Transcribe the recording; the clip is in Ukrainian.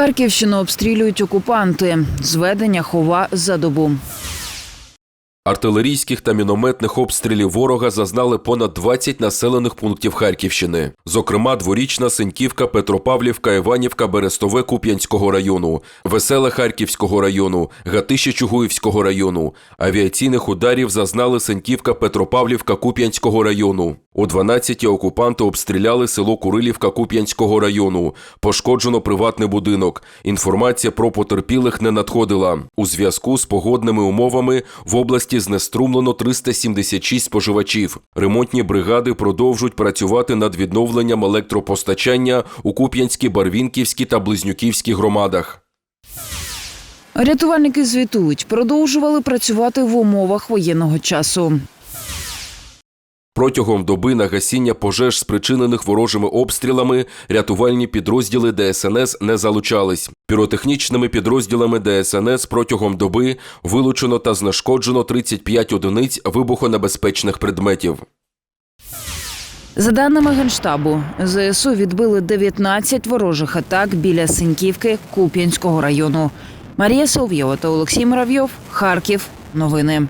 Харківщину обстрілюють окупанти. Зведення хова за добу. Артилерійських та мінометних обстрілів ворога зазнали понад 20 населених пунктів Харківщини. Зокрема, дворічна Синьківка, Петропавлівка, Іванівка, Берестове Куп'янського району, Веселе Харківського району, Гатище Чугуївського району. Авіаційних ударів зазнали Синьківка, Петропавлівка Куп'янського району. У 12-ті окупанти обстріляли село Курилівка Куп'янського району. Пошкоджено приватний будинок. Інформація про потерпілих не надходила. У зв'язку з погодними умовами в області знеструмлено 376 споживачів. Ремонтні бригади продовжують працювати над відновленням електропостачання у Куп'янській, Барвінківській та Близнюківській громадах. Рятувальники звітують, продовжували працювати в умовах воєнного часу. Протягом доби на гасіння пожеж, спричинених ворожими обстрілами, рятувальні підрозділи ДСНС не залучались. Піротехнічними підрозділами ДСНС протягом доби вилучено та знешкоджено 35 одиниць вибухонебезпечних предметів. За даними Генштабу, ЗСУ відбили 19 ворожих атак біля Синьківки Куп'янського району. Марія Соловйова та Олексій Муравйов. Харків. Новини.